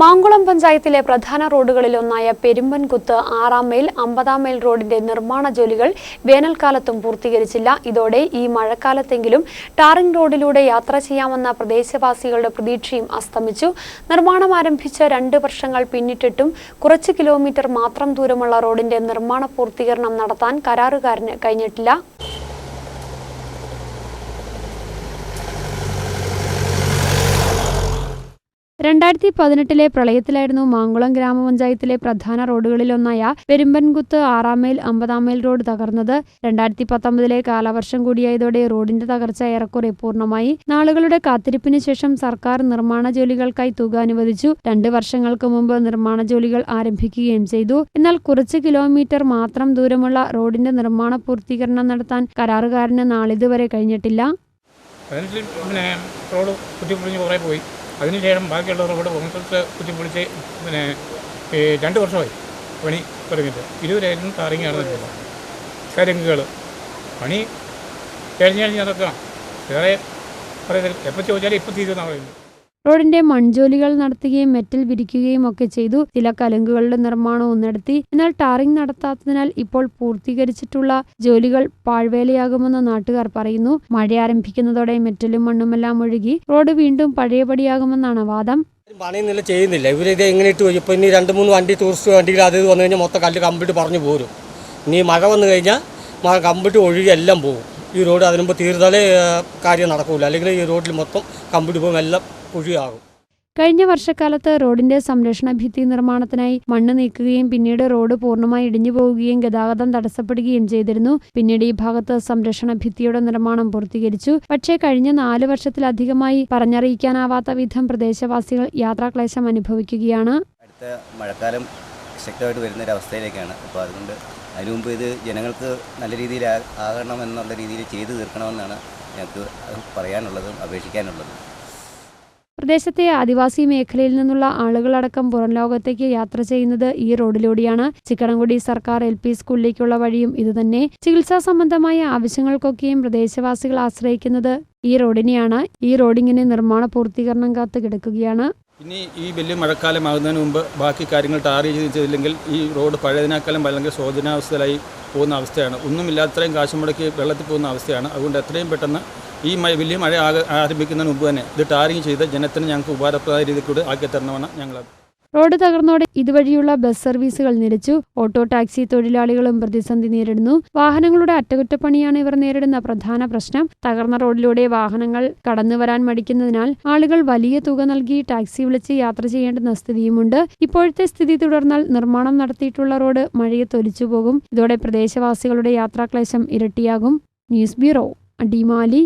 മാങ്കുളം പഞ്ചായത്തിലെ പ്രധാന റോഡുകളിലൊന്നായ പെരുമ്പൻകുത്ത് ആറാം മൈൽ അമ്പതാം മൈൽ റോഡിന്റെ നിർമ്മാണ ജോലികൾ വേനൽക്കാലത്തും പൂർത്തീകരിച്ചില്ല. ഇതോടെ ഈ മഴക്കാലത്തെങ്കിലും ടാറിംഗ് റോഡിലൂടെ യാത്ര ചെയ്യാമെന്ന പ്രദേശവാസികളുടെ പ്രതീക്ഷയും അസ്തമിച്ചു. നിർമ്മാണം ആരംഭിച്ച രണ്ട് വർഷങ്ങൾ പിന്നിട്ടിട്ടും കുറച്ച് കിലോമീറ്റർ മാത്രം ദൂരമുള്ള റോഡിന്റെ നിർമ്മാണ പൂർത്തീകരണം നടത്താൻ കരാറുകാരന് കഴിഞ്ഞിട്ടില്ല. രണ്ടായിരത്തി പതിനെട്ടിലെ പ്രളയത്തിലായിരുന്നു മാങ്കുളം ഗ്രാമപഞ്ചായത്തിലെ പ്രധാന റോഡുകളിലൊന്നായ പെരുമ്പൻകുത്ത് ആറാം മൈൽ അമ്പതാം മൈൽ റോഡ് തകർന്നത്. രണ്ടായിരത്തി പത്തൊമ്പതിലെ കാലവർഷം കൂടിയായതോടെ റോഡിന്റെ തകർച്ച ഏറെക്കുറെ പൂർണമായി. നാളുകളുടെ കാത്തിരിപ്പിന് ശേഷം സർക്കാർ നിർമ്മാണ ജോലികൾക്കായി തുക അനുവദിച്ചു. രണ്ട് വർഷങ്ങൾക്ക് മുമ്പ് നിർമ്മാണ ജോലികൾ ആരംഭിക്കുകയും ചെയ്തു. എന്നാൽ കുറച്ച് കിലോമീറ്റർ മാത്രം ദൂരമുള്ള റോഡിന്റെ നിർമ്മാണ പൂർത്തീകരണം നടത്താൻ കരാറുകാരന് നാളിതുവരെ കഴിഞ്ഞിട്ടില്ല. റോഡ് കുറ്റി കുറേ പോയി. അതിനുശേഷം ബാക്കിയുള്ളവർ റോഡ് കോൺക്രീറ്റ് കുത്തിപ്പൊളിച്ച് പിന്നെ ഈ രണ്ട് വർഷമായി പണി തുടങ്ങിയിട്ട്. ഇരുവരായിരുന്നു ടാറിങ് നടന്നിട്ടില്ല കരിങ്ങുകൾ പണി കഴിഞ്ഞ് കഴിഞ്ഞ് നടക്കാം വേറെ പറയുന്നത്. എപ്പോൾ ചോദിച്ചാലും ഇപ്പോൾ തീരുമെന്നാണ് പറയുന്നത്. റോഡിന്റെ മൺജോലികൾ നടത്തുകയും മെറ്റൽ വിരിക്കുകയും ഒക്കെ ചെയ്തു. ചില കലുങ്കുകളുടെ നിർമ്മാണവും നടത്തി എന്നാൽ ടാറിംഗ് നടത്താത്തതിനാൽ ഇപ്പോൾ പൂർത്തീകരിച്ചിട്ടുള്ള ജോലികൾ പാഴ്വേലയാകുമെന്ന് നാട്ടുകാർ പറയുന്നു. മഴ ആരംഭിക്കുന്നതോടെ മെറ്റലും മണ്ണുമെല്ലാം ഒഴുകി. റോഡ് വീണ്ടും പഴയപടിയാകുമെന്നാണ് വാദം. പണിയൊന്നുമില്ല ചെയ്യുന്നില്ല. ഇവരിത് എങ്ങനെ ഇട്ട് പോയി ഇനി രണ്ട് മൂന്ന് വണ്ടി ടൂറിസ്റ്റ് വണ്ടികൾ അത് വന്നു കഴിഞ്ഞാൽ മൊത്തം കല്ല് കമ്പിട്ട് പറഞ്ഞു പോരും. ഇനി മഴ വന്നു കഴിഞ്ഞാൽ കമ്പിട്ട് ഒഴുകി എല്ലാം പോകും. ഈ റോഡ് അതിന് മുമ്പ് തീർത്താലേ ആ, കാര്യം നടക്കൂല. അല്ലെങ്കിൽ ഈ റോഡിൽ മൊത്തം കമ്പിട്ട് പോകും എല്ലാം കുഴിയാകും. കഴിഞ്ഞ വർഷക്കാലത്ത് റോഡിന്റെ സംരക്ഷണ ഭിത്തി നിർമ്മാണത്തിനായി മണ്ണ് നീക്കുകയും പിന്നീട് റോഡ് പൂർണമായി ഇടിഞ്ഞു പോവുകയും ഗതാഗതം തടസ്സപ്പെടുകയും ചെയ്തിരുന്നു. പിന്നീട് ഈ ഭാഗത്ത് സംരക്ഷണ ഭിത്തിയുടെ നിർമ്മാണം പൂർത്തീകരിച്ചു. പക്ഷേ കഴിഞ്ഞ നാല് വർഷത്തിലധികമായി പറഞ്ഞറിയിക്കാനാവാത്ത വിധം പ്രദേശവാസികൾ യാത്രാക്ലേശം അനുഭവിക്കുകയാണ്. അടുത്ത മഴക്കാലം ശക്തമായിട്ട് വരുന്നൊരവസ്ഥയിലേക്കാണ്. അപ്പോൾ അതുകൊണ്ട് അതിനു മുമ്പ് ഇത് ജനങ്ങൾക്ക് നല്ല രീതിയിൽ ആകണം എന്നുള്ള രീതിയിൽ ചെയ്തു തീർക്കണമെന്നാണ് ഞങ്ങൾക്ക് പറയാനുള്ളതും അപേക്ഷിക്കാനുള്ളതും. പ്രദേശത്തെ ആദിവാസി മേഖലയിൽ നിന്നുള്ള ആളുകളടക്കം പുറം ലോകത്തേക്ക് യാത്ര ചെയ്യുന്നത് ഈ റോഡിലൂടെയാണ്. ചിക്കടംകുടി സർക്കാർ എൽ പി സ്കൂളിലേക്കുള്ള വഴിയും ഇതുതന്നെ. ചികിത്സാ സംബന്ധമായ ആവശ്യങ്ങൾക്കൊക്കെയും പ്രദേശവാസികൾ ആശ്രയിക്കുന്നത് ഈ റോഡിനെയാണ്. ഈ റോഡിങ്ങനെ നിർമ്മാണ പൂർത്തീകരണം കാത്ത് കിടക്കുകയാണ്. ഇനി ഈ വലിയ മഴക്കാലമാകുന്നതിന് മുമ്പ് ബാക്കി കാര്യങ്ങൾ ടാർ ചെയ്തില്ലെങ്കിൽ ഈ റോഡ് പഴയതിനേക്കാളും അല്ലെങ്കിൽ ശോചനാവസ്ഥയിലായി പോകുന്ന അവസ്ഥയാണ്. ഒന്നുമില്ലാത്രയും കാശ് മുടക്കി വെള്ളത്തിൽ പോകുന്ന അവസ്ഥയാണ്. അതുകൊണ്ട് എത്രയും പെട്ടെന്ന് ഈ വലിയ മഴ ആരംഭിക്കുന്നതിന് മുമ്പ് തന്നെ ഇത് ടാറിങ് ചെയ്ത് ജനത്തിന് ഞങ്ങൾക്ക് ഉപകാരപ്രദമായ രീതിയിൽ കൂടി ആക്കി തരണമെന്ന് ഞങ്ങൾ റോഡ് തകർന്നോടെ ഇതുവഴിയുള്ള ബസ് സർവീസുകൾ നിലച്ചു ഓട്ടോ ടാക്സി തൊഴിലാളികളും പ്രതിസന്ധി നേരിടുന്നു. വാഹനങ്ങളുടെ അറ്റകുറ്റപ്പണിയാണ് ഇവർ നേരിടുന്ന പ്രധാന പ്രശ്നം. തകർന്ന റോഡിലൂടെ വാഹനങ്ങൾ കടന്നുവരാൻ മടിക്കുന്നതിനാൽ ആളുകൾ വലിയ തുക നൽകി ടാക്സി വിളിച്ച് യാത്ര ചെയ്യേണ്ടുന്ന സ്ഥിതിയുമുണ്ട്. ഇപ്പോഴത്തെ സ്ഥിതി തുടർന്നാൽ നിർമ്മാണം നടത്തിയിട്ടുള്ള റോഡ് മഴയെ തൊലിച്ചു പോകും. ഇതോടെ പ്രദേശവാസികളുടെ യാത്രാക്ലേശം ഇരട്ടിയാകും. News bureau Adimali.